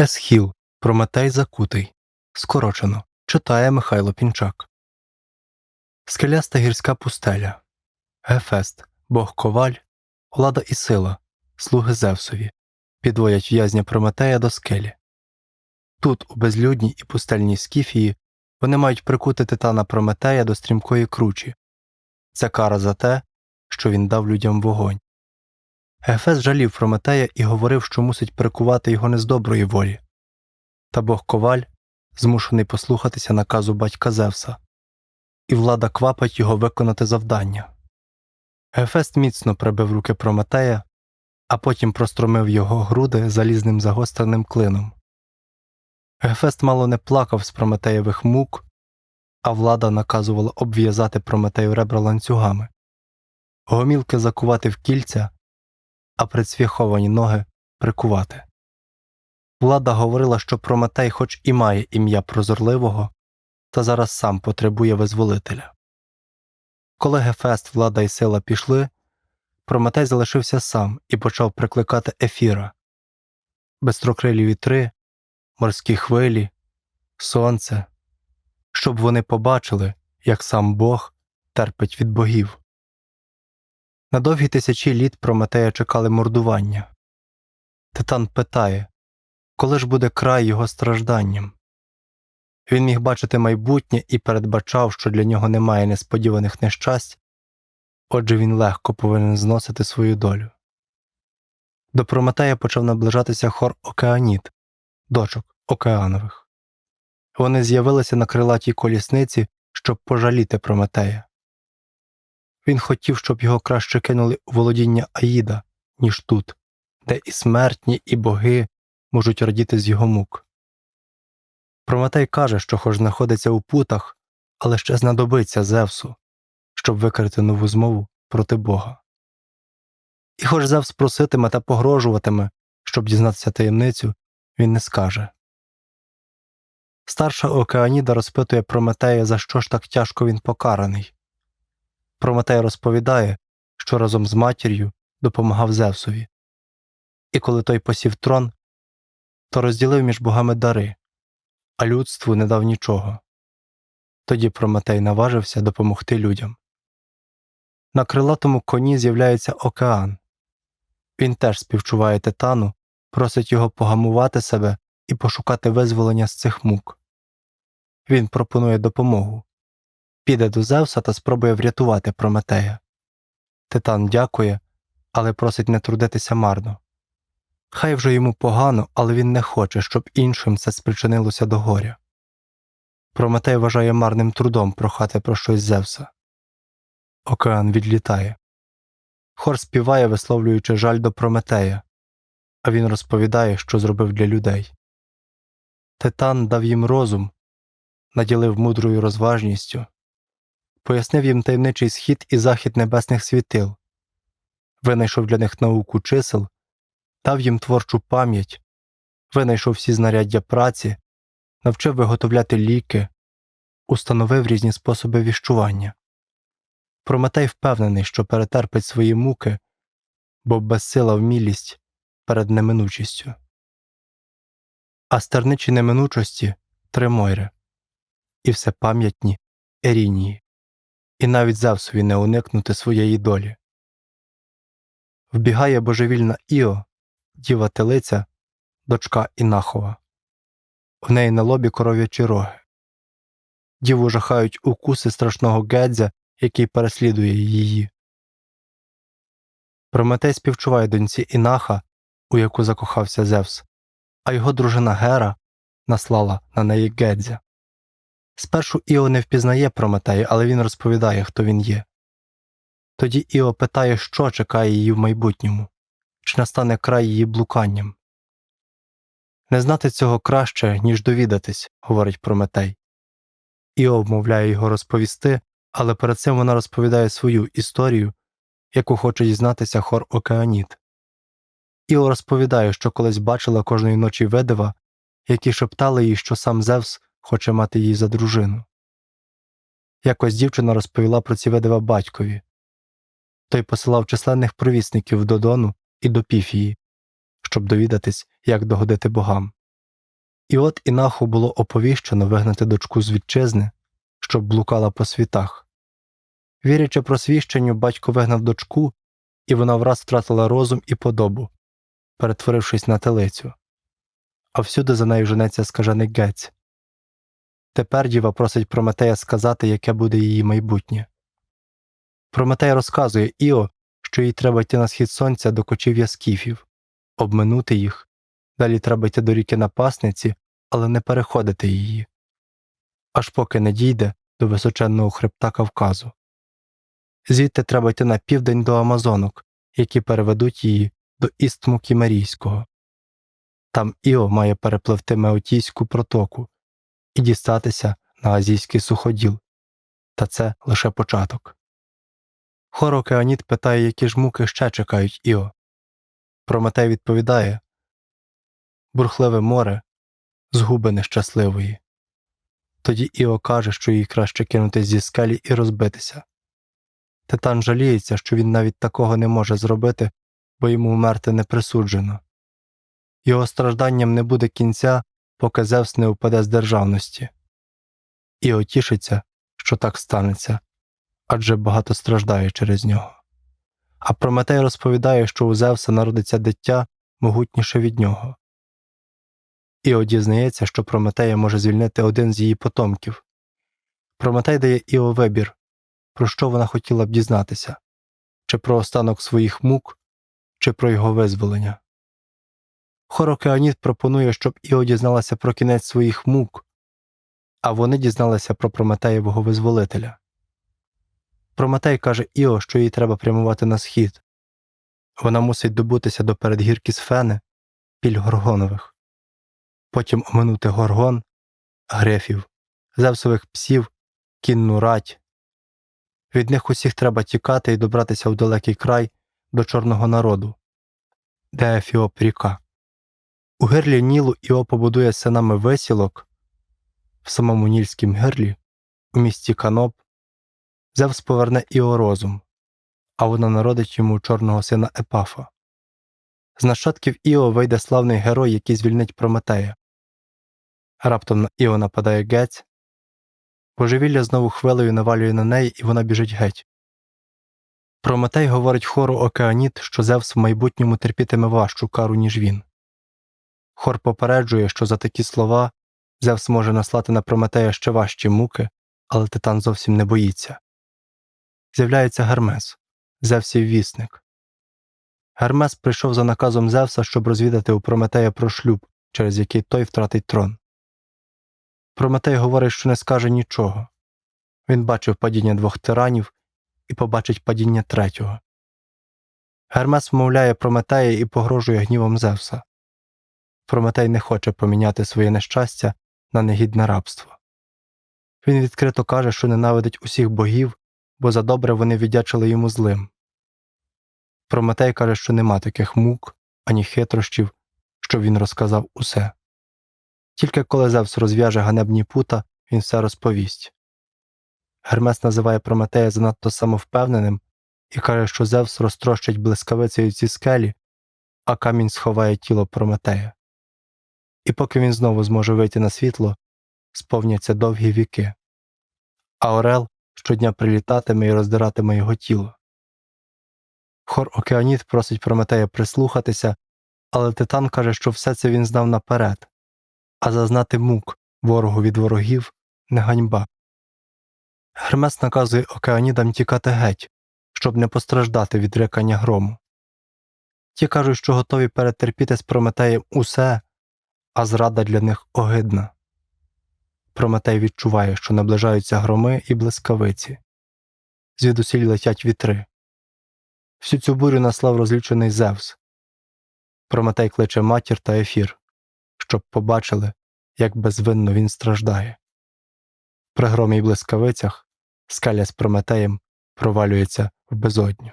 Есхіл Прометей Закутий. Скорочено. Читає Михайло Пінчак. Скеляста гірська пустеля. Гефест, Бог Коваль, влада і сила, слуги Зевсові, підводять в'язня Прометея до скелі. Тут, у безлюдній і пустельній скіфії, вони мають прикути титана Прометея до стрімкої кручі. Це кара за те, що він дав людям вогонь. Гефес жалів Прометея і говорив, що мусить прикувати його не з доброї волі. Та Бог Коваль змушений послухатися наказу батька Зевса, і влада квапить його виконати завдання. Гефест міцно прибив руки Прометея, а потім простромив його груди залізним загостреним клином. Гефест мало не плакав з Прометеєвих мук, а влада наказувала обв'язати Прометею ребра ланцюгами, гомілки закувати в кільця, а прицвяховані ноги прикувати. Влада говорила, що Прометей хоч і має ім'я прозорливого, та зараз сам потребує визволителя. Коли Гефест, влада і сила пішли, Прометей залишився сам і почав прикликати ефіра, безстрокрилі вітри, морські хвилі, сонце, щоб вони побачили, як сам Бог терпить від богів. На довгі тисячі літ Прометея чекали мордування. Титан питає, коли ж буде край його стражданням? Він міг бачити майбутнє і передбачав, що для нього немає несподіваних нещасть, отже він легко повинен зносити свою долю. До Прометея почав наближатися хор Океаніт, дочок океанових. Вони з'явилися на крилатій колісниці, щоб пожаліти Прометея. Він хотів, щоб його краще кинули у володіння Аїда, ніж тут, де і смертні, і боги можуть радіти з його мук. Прометей каже, що хоч знаходиться у путах, але ще знадобиться Зевсу, щоб викрити нову змову проти Бога. І хоч Зевс проситиме та погрожуватиме, щоб дізнатися таємницю, він не скаже. Старша Океаніда розпитує Прометея, за що ж так тяжко він покараний. Прометей розповідає, що разом з матір'ю допомагав Зевсові, і коли той посів трон, то розділив між богами дари, а людству не дав нічого. Тоді Прометей наважився допомогти людям. На крилатому коні з'являється океан. Він теж співчуває титану, просить його погамувати себе і пошукати визволення з цих мук. Він пропонує допомогу піде до Зевса та спробує врятувати Прометея. Титан дякує, але просить не трудитися марно. Хай вже йому погано, але він не хоче, щоб іншим це спричинилося до горя. Прометей вважає марним трудом прохати про щось Зевса. Океан відлітає. Хор співає, висловлюючи жаль до Прометея, а він розповідає, що зробив для людей. Титан дав їм розум, наділив мудрою розважністю, пояснив їм таємничий схід і захід небесних світил, винайшов для них науку чисел, дав їм творчу пам'ять, винайшов всі знаряддя праці, навчив виготовляти ліки, установив різні способи віщування. Прометей впевнений, що перетерпить свої муки, бо безсила вмілість перед неминучістю. А стерничі неминучості три мойри, і всепам'ятні Ерінії, і навіть Зевсові не уникнути своєї долі. Вбігає божевільна Іо, діва телиця, дочка Інахова. В неї на лобі коров'ячі роги. Діву жахають укуси страшного гедзя, який переслідує її. Прометей співчуває доньці Інаха, у яку закохався Зевс, а його дружина Гера наслала на неї Гедзя. Спершу Іо не впізнає Прометея, але він розповідає, хто він є. Тоді Іо питає, що чекає її в майбутньому, чи настане край її блуканням. Не знати цього краще, ніж довідатись, говорить Прометей. Іо вмовляє його розповісти, але перед цим вона розповідає свою історію, яку хоче дізнатися хор Океаніт. Іо розповідає, що колись бачила кожної ночі видива, які шептали їй, що сам Зевс хоче мати її за дружину. Якось дівчина розповіла про ці видива батькові. Той посилав численних провісників до Дону і до Піфії, щоб довідатись, як догодити богам. І от Інаху було оповіщено вигнати дочку з вітчизни, щоб блукала по світах. Вірячи просвіщенню, батько вигнав дочку, і вона враз втратила розум і подобу, перетворившись на телицю. А всюди за нею женеться скажений гець. Тепер діва просить Прометея сказати, яке буде її майбутнє. Прометей розказує Іо, що їй треба йти на схід сонця до кочів'я скіфів, обминути їх, далі треба йти до ріки напасниці, але не переходити її, аж поки не дійде до височенного хребта Кавказу. Звідти треба йти на південь до Амазонок, які переведуть її до істму Кімерійського. Там Іо має перепливти Меотійську протоку і дістатися на азійський суходіл, та це лише початок. Хор Океаніт питає, які ж муки ще чекають Іо. Прометей відповідає Бурхливе море, згуби нещасливої. Тоді Іо каже, що їй краще кинутись зі скелі і розбитися. Титан жаліється, що він навіть такого не може зробити, бо йому вмерти не присуджено. Його стражданням не буде кінця, поки Зевс не упаде з державності. Іо тішиться, що так станеться, адже багато страждає через нього. А Прометей розповідає, що у Зевса народиться дитя могутніше від нього. Іо дізнається, що Прометея може звільнити один з її потомків. Прометей дає Іо вибір, про що вона хотіла б дізнатися чи про останок своїх мук, чи про його визволення. Хор Океаніт пропонує, щоб Іо дізналася про кінець своїх мук, а вони дізналися про Прометеєвого визволителя. Прометей каже Іо, що їй треба прямувати на схід. Вона мусить добутися до передгірки Сфени, піль Горгонових, потім оминути горгон, грефів, зевсових псів, кінну рать. Від них усіх треба тікати і добратися в далекий край до чорного народу, де Ефіоп ріка. У гирлі Нілу Іо побудує синами весілок в самому Нільськім гирлі, у місті Каноп, Зевс поверне Іо розум, а вона народить йому чорного сина Епафа. З нащадків Іо вийде славний герой, який звільнить Прометея. Раптом на Іо нападає гець, божевілля знову хвилею навалює на неї, і вона біжить геть. Прометей говорить хору Океаніт, що Зевс в майбутньому терпітиме важчу кару, ніж він. Хор попереджує, що за такі слова Зевс може наслати на Прометея ще важчі муки, але титан зовсім не боїться. З'являється Гермес, Зевсів вісник. Гермес прийшов за наказом Зевса, щоб розвідати у Прометея про шлюб, через який той втратить трон. Прометей говорить, що не скаже нічого. Він бачив падіння двох тиранів і побачить падіння третього. Гермес вмовляє Прометея і погрожує гнівом Зевса. Прометей не хоче поміняти своє нещастя на негідне рабство. Він відкрито каже, що ненавидить усіх богів, бо за добре вони віддячили йому злим. Прометей каже, що нема таких мук, ані хитрощів, щоб він розказав усе. Тільки коли Зевс розв'яже ганебні пута, він все розповість. Гермес називає Прометея занадто самовпевненим і каже, що Зевс розтрощить блискавицею ці скелі, а камінь сховає тіло Прометея. І поки він знову зможе вийти на світло, сповняться довгі віки, а Орел щодня прилітатиме і роздиратиме його тіло. Хор Океаніт просить Прометея прислухатися, але Титан каже, що все це він знав наперед, а зазнати мук ворогу від ворогів не ганьба. Гермес наказує Океанідам тікати геть, щоб не постраждати від рекання грому. Ті кажуть, що готові перетерпіти з Прометеєм усе, а зрада для них огидна. Прометей відчуває, що наближаються громи і блискавиці. Звідусіль летять вітри. Всю цю бурю наслав розлючений Зевс. Прометей кличе матір та ефір, щоб побачили, як безвинно він страждає. При громі й блискавицях скаля з Прометеєм провалюється в безодню.